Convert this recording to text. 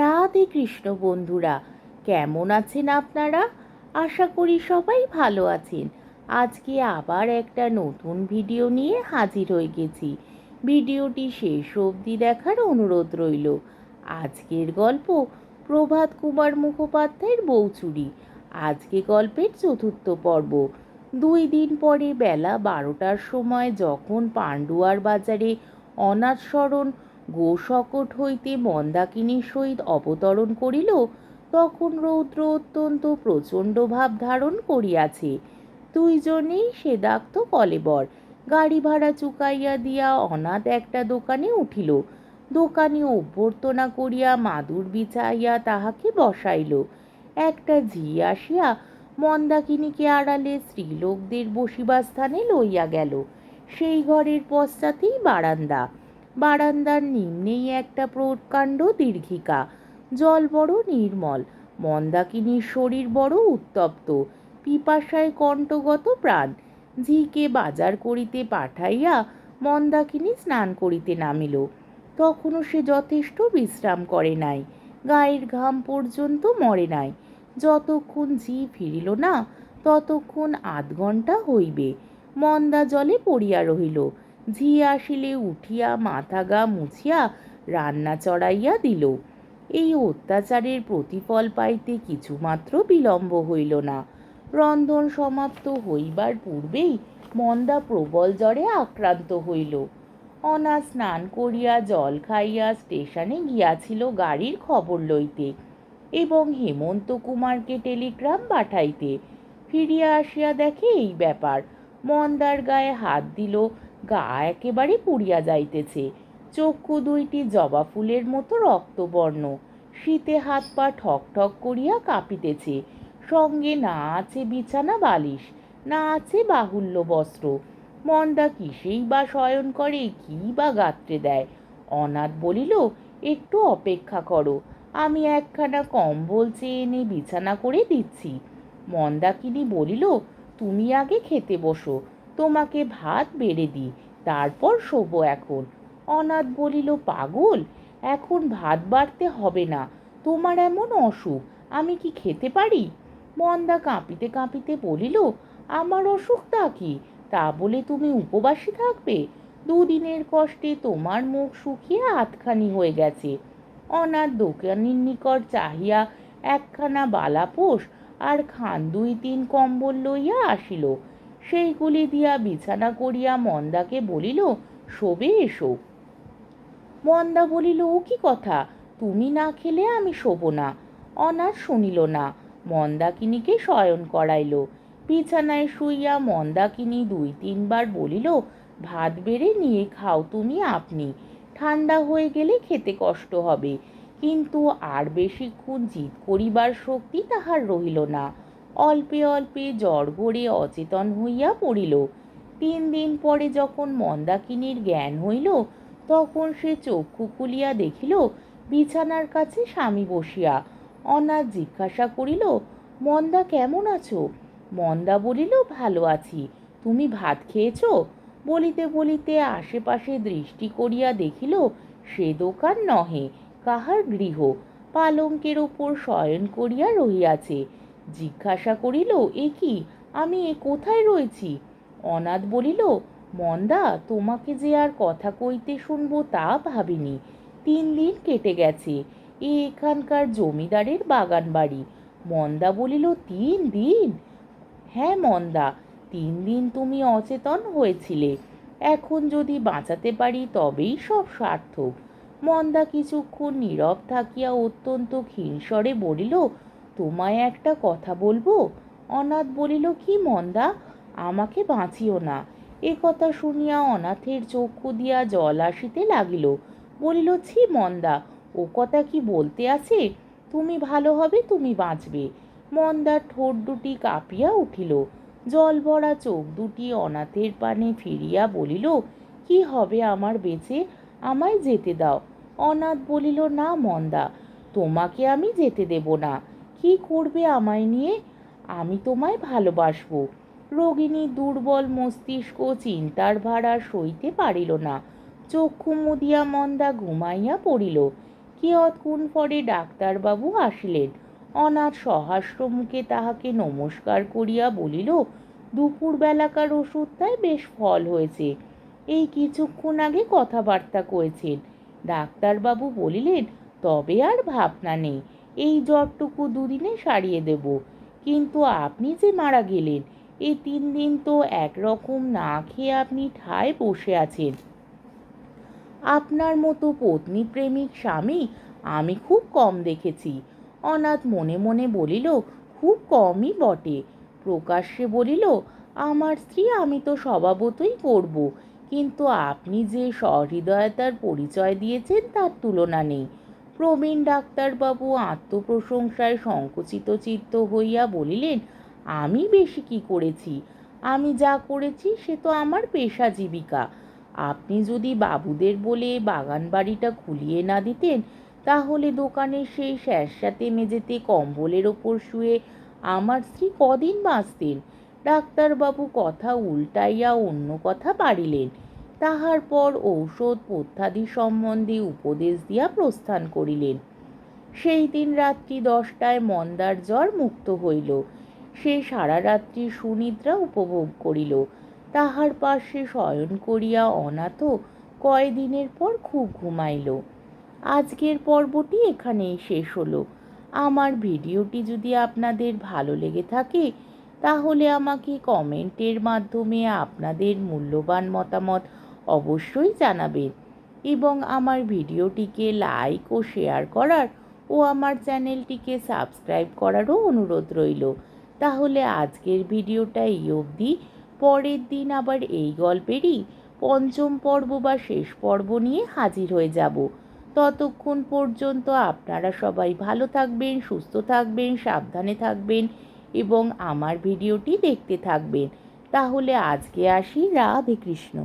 রাধে কৃষ্ণ বন্ধুরা, কেমন আছেন আপনারা? আশা করি সবাই ভালো আছেন। আজকে আবার একটা নতুন ভিডিও নিয়ে হাজির হয়ে গেছি। ভিডিওটি শেষ অবধি দেখার অনুরোধ রইল। আজকের গল্প প্রভাত কুমার মুখোপাধ্যায়ের বৌচুরি আজকে গল্পের চতুর্থ পর্ব। দুই দিন পরে বেলা বারোটার সময় যখন পাণ্ডুয়ার বাজারে অনাথস্মরণ গোশকট হইতে মন্দাকিনীর সহিত অবতরণ করিল, তখন রৌদ্র অত্যন্ত প্রচণ্ড ভাব ধারণ করিয়াছে। দুইজনেই সেদাক্ত কলেবর, গাড়ি ভাড়া চুকাইয়া দিয়া অনাথ একটা দোকানে উঠিল। দোকানে অভ্যর্থনা করিয়া মাদুর বিছাইয়া তাহাকে বসাইল। একটা ঝি আসিয়া মন্দাকিনীকে আড়ালে স্ত্রীলোকদের বসিবার স্থানে লইয়া গেল। সেই ঘরের পশ্চাতেই বারান্দা। বারান্দার নিম্নেই একটা প্রকাণ্ড দীর্ঘিকা। জল বড় নির্মল, মন্দাকিনীর শরীর বড় উত্তপ্ত, পিপাসায় কণ্ঠগত প্রাণ। ঝিকে বাজার করিতে পাঠাইয়া মন্দাকিনী স্নান করিতে নামিল। তখনও সে যথেষ্ট বিশ্রাম করে নাই। গায়ের ঘাম পর্যন্ত মরে নাই। যতক্ষণ ঝি ফিরিল না, ততক্ষণ আধ ঘণ্টা হইবে। মন্দা জলে পড়িয়া রহিল। ঝি আসিলে উঠিয়া মাথা গা মুছিয়া রান্না চড়াইয়া দিল। এই অত্যাচারের প্রতিফল পাইতে কিছুমাত্র বিলম্ব হইল না। রন্ধন সমাপ্ত হইবার পূর্বেই মন্দা প্রবল জ্বরে আক্রান্ত হইল। অনা স্নান করিয়া জল খাইয়া স্টেশনে গিয়াছিল গাড়ির খবর লইতে এবং হেমন্ত কুমারকে টেলিগ্রাম পাঠাইতে। ফিরিয়া আসিয়া দেখে এই ব্যাপার। মন্দার গায়ে হাত দিল গা একেবারে পুড়িয়া যাইতেছে। চক্ষু দুইটি জবা ফুলের মতো রক্তবর্ণ। শীতে হাত পা ঠক ঠক করিয়া কাঁপিতেছে। সঙ্গে না আছে বিছানা বালিশ, না আছে বাহুল্য বস্ত্র। মন্দা কিসেই বা শয়ন করে, কি বা গাত্রে দেয়? অনাথ বলিল, একটু অপেক্ষা করো, আমি একখানা কম্বল চেয়ে এনে বিছানা করে দিচ্ছি। মন্দাকিনী বলিল, তুমি আগে খেতে বসো তোমাকে ভাত বেড়ে দিই তারপর শোবো এখন। অনাথ বলিল, পাগল, এখন ভাত বাড়তে হবে না। তোমার এমন অসুখ, আমি কি খেতে পারি? মন্দা কাঁপিতে কাঁপিতে বলিল, আমার অসুখটা কি? তা বলে তুমি উপবাসী থাকবে? দুদিনের কষ্টে তোমার মুখ শুকিয়ে আধখানি হয়ে গেছে। অনাথ দোকানির নিকট চাহিয়া একখানা বালাপোষ আর খান দুই তিন কম্বল লইয়া আসিল। সেইগুলি দিয়া বিছানা করিয়া মন্দাকে বলিল, শোবে এসো। মন্দা বলিল, ও কি কথা? তুমি না খেলে আমি শোবো না। অনাথ শুনিল না মন্দাকিনীকে শয়ন করাইল। বিছানায় শুইয়া মন্দাকিনী দুই তিনবার বলিল, ভাত বেড়ে নিয়ে খাও তুমি আপনি ঠান্ডা হয়ে গেলে খেতে কষ্ট হবে। কিন্তু আর বেশিক্ষণ জিদ করিবার শক্তি তাহার রহিল না। অল্পে অল্পে জ্বর গড়ে অচেতন হইয়া পড়িল। তিন দিন পরে যখন মন্দাকিনীর জ্ঞান হইল, তখন সে চক্ষু খুলিয়া দেখিল, বিছানার কাছে স্বামী বসিয়া। অনাথ জিজ্ঞাসা করিল, মন্দা কেমন আছো? মন্দা বলিল, ভালো আছি। তুমি ভাত খেয়েছ? বলিতে বলিতে আশেপাশে দৃষ্টি করিয়া দেখিল, সে দোকান নহে, কাহার গৃহ। পালঙ্কের ওপর শয়ন করিয়া রহিয়াছে। জিজ্ঞাসা করিল, এ কি? আমি এ কোথায় রয়েছি? অনাথ বলিল, মন্দা, তোমাকে যে আর কথা কইতে শুনব তা ভাবিনি। তিন দিন কেটে গেছে, এ এখানকার জমিদারের বাগান বাড়ি। মন্দা বলিল, তিন দিন? হ্যাঁ মন্দা, তিন দিন তুমি অচেতন হয়েছিলে। এখন যদি বাঁচাতে পারি তবেই সব সার্থক। মন্দা কিছুক্ষণ নীরব থাকিয়া অত্যন্ত ক্ষীণস্বরে বলিল তোমায় একটা কথা বলব? অনাথ বলিল, কি মন্দা, আমাকে বাঁচিও না। এ কথা শুনিয়া অনাথের চক্ষু দিয়া জল আসিতে লাগিল। বলিল, ছি মন্দা, ও কথা কি বলতে আছে? তুমি ভালো হবে, তুমি বাঁচবে। মন্দার ঠোঁট দুটি কাঁপিয়া উঠিল। জল ভরা চোখ দুটি অনাথের পানে ফিরিয়া বলিল, কি হবে আমার বেঁচে? আমায় যেতে দাও। অনাথ বলিল, না মন্দা, তোমাকে আমি যেতে দেব না। কি করবে আমায় নিয়ে? আমি তোমায় ভালোবাসবো। রোগিণী দুর্বল মস্তিষ্ক চিন্তার ভাড়া সইতে পারিল না। চক্ষু মুদিয়া মন্দা ঘুমাইয়া পড়িল। কিয়ৎক্ষণ পরে ডাক্তারবাবু আসিলেন। অনাথ সহাস্য মুখে তাহাকে নমস্কার করিয়া বলিল, দুপুরবেলাকার ওষুধটায় বেশ ফল হয়েছে। এই কিছুক্ষণ আগে কথাবার্তা কয়েছেন। ডাক্তারবাবু বলিলেন, তবে আর ভাবনা নেই। এই জ্বরটুকু দুদিনে সারিয়ে দেব। কিন্তু আপনি যে মারা গেলেন এই তিন দিন তো একরকম না খেয়ে আপনি ঠায় বসে আছেন। আপনার মতো পত্নী প্রেমিক স্বামী আমি খুব কম দেখেছি। অনাথ মনে মনে বলিল, খুব কমই বটে। প্রকাশ্যে বলিল, আমার স্ত্রী আমি তো স্বভাবতই করব। কিন্তু আপনি যে সহৃদয়তার পরিচয় দিয়েছেন তার তুলনা নেই। প্রবীণ ডাক্তারবাবু আত্মপ্রশংসায় সংকুচিত চিত্ত হইয়া বলিলেন, আমি বেশি কি করেছি? আমি যা করেছি সে তো আমার পেশা জীবিকা। আপনি যদি বাবুদের বলে বাগান বাড়িটা খুলিয়ে না দিতেন, তাহলে দোকানের সেই স্যাঁতস্যাঁতে মেঝেতে কম্বলের ওপর শুয়ে আমার স্ত্রী কদিন বাঁচতেন? ডাক্তারবাবু কথা উল্টাইয়া অন্য কথা পারিলেন। তাহার পর ঔষধ পথ্যাদি সম্বন্ধে উপদেশ দিয়া প্রস্থান করিলেন। সেই দিন রাত্রি দশটায় মন্দার জ্বর মুক্ত হইল। সে সারা রাত্রি সুনিদ্রা উপভোগ করিল। তাহার পাশে শয়ন করিয়া অনাথ কয়দিনের পর খুব ঘুমাইল। আজকের পর্বটি এখানেই শেষ হলো। আমার ভিডিওটি যদি আপনাদের ভালো লেগে থাকে, তাহলে আমাকে কমেন্টের মাধ্যমে আপনাদের মূল্যবান মতামত অবশ্যই জানাবেন এবং আমার ভিডিওটিকে লাইক ও শেয়ার করার ও আমার চ্যানেলটিকে সাবস্ক্রাইব করারও অনুরোধ রইল। তাহলে আজকের ভিডিওটা এই অবধি। পরের দিন আবার এই গল্পেরই পঞ্চম পর্ব বা শেষ পর্ব নিয়ে হাজির হয়ে যাব। ততক্ষণ পর্যন্ত আপনারা সবাই ভালো থাকবেন, সুস্থ থাকবেন, সাবধানে থাকবেন এবং আমার ভিডিওটি দেখতে থাকবেন। তাহলে আজকে আসি রাধে কৃষ্ণ।